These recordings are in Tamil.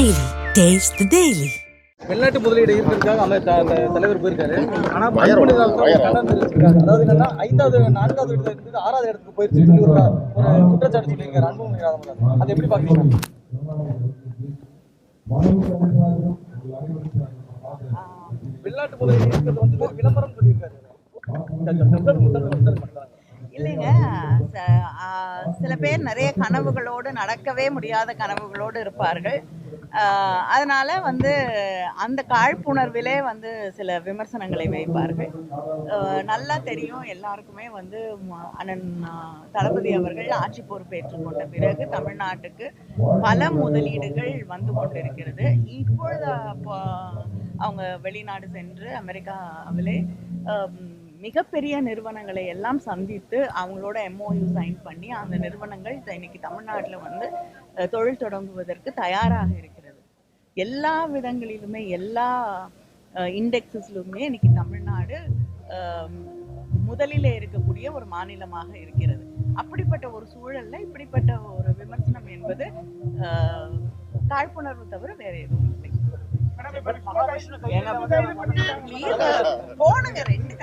Taste the Daily. வெளிநாட்டு முதலீடு இருக்கிறதுக்காக அந்த த- த- தலைவர் போயிருக்காரு. ஆனா அதாவது என்னன்னா ஐந்தாவது நான்காவது இடத்துல இருந்து ஆறாவது இடத்துக்கு போயிருச்சு. சொல்லி ஒரு குற்றச்சாட்டு சொல்லியிருக்காரு ராமதாஸ் அதை எப்படி பாக்குறீங்க வெளிநாட்டு முதலீடு இருக்கிறது வந்து விளம்பரம் சொல்லியிருக்காரு. இல்லைங்க. ஆ, சில பேர் நிறைய கனவுகளோடு நடக்கவே முடியாத கனவுகளோடு இருப்பார்கள். அதனால் அதனால வந்து அந்த காழ்ப்புணர்விலே வந்து சில விமர்சனங்களை வைப்பார்கள். நல்லா தெரியும் எல்லாருக்குமே வந்து அண்ணன் தளபதி அவர்கள் ஆட்சி பொறுப்பேற்றுக் கொண்ட பிறகு தமிழ்நாட்டுக்கு பல முதலீடுகள் வந்து கொண்டிருக்கிறது. இப்பொழுது அவங்க வெளிநாடு சென்று அமெரிக்காவிலே மிகப்பெரிய நிறுவனங்களை எல்லாம் சந்தித்து அவங்களோட எம்ஓயு சைன் பண்ணி அந்த நிறுவனங்கள் இன்னைக்கு தமிழ்நாட்டில் வந்து தொழில் தொடங்குவதற்கு தயாராக இருக்கிறது. எல்லா விதங்களிலுமே எல்லா இண்டெக்ஸஸ்லுமே இன்னைக்கு தமிழ்நாடு ஆம், முதலிலே இருக்கக்கூடிய ஒரு மாநிலமாக இருக்கிறது. அப்படிப்பட்ட ஒரு சூழல்ல இப்படிப்பட்ட ஒரு விமர்சனம் என்பது ஆஹ், காழ்ப்புணர்வு தவிர வேற எதுவும் இல்லை. ரெண்டு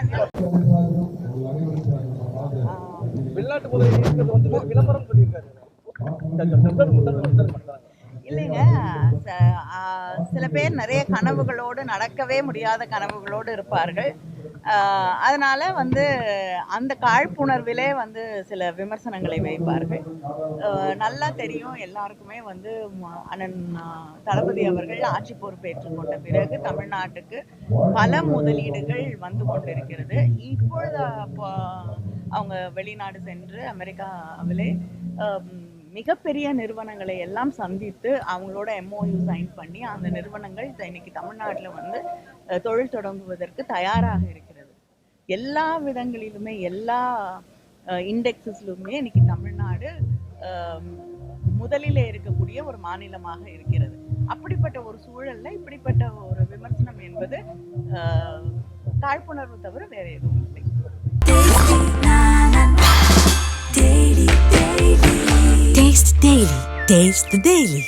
வெளிநாட்டு முதலீடு வந்து வெறும் விளம்பரம் சொல்லியிருக்காரு. இல்லைங்க சில பேர் நிறைய கனவுகளோடு நடக்கவே முடியாத கனவுகளோடு இருப்பார்கள். அதனால வந்து அந்த காழ்ப்புணர்விலே வந்து சில விமர்சனங்களை வைப்பார்கள். நல்லா தெரியும் எல்லாருக்குமே வந்து அண்ணன் தளபதி அவர்கள் ஆட்சி பொறுப்பேற்றுக் கொண்ட பிறகு தமிழ்நாட்டுக்கு பல முதலீடுகள் வந்து கொண்டிருக்கிறது. இப்பொழுது அவங்க வெளிநாடு சென்று அமெரிக்காவிலே மிகப்பெரிய நிறுவனங்களை எல்லாம் சந்தித்து அவங்களோட எம்ஓயு சைன் பண்ணி அந்த நிறுவனங்கள் இன்னைக்கு தமிழ்நாட்டில் வந்து தொழில் தொடங்குவதற்கு தயாராக இருக்கிறது எல்லா விதங்களிலுமே எல்லா இண்டெக்ஸஸ்லுமே இன்னைக்கு தமிழ்நாடு முதலில் முதலிலே இருக்கக்கூடிய ஒரு மாநிலமாக இருக்கிறது அப்படிப்பட்ட ஒரு சூழல்ல இப்படிப்பட்ட ஒரு விமர்சனம் என்பது காழ்ப்புணர்வு தவிர வேற எதுவும் இல்லை Taste Daily. Taste the Daily.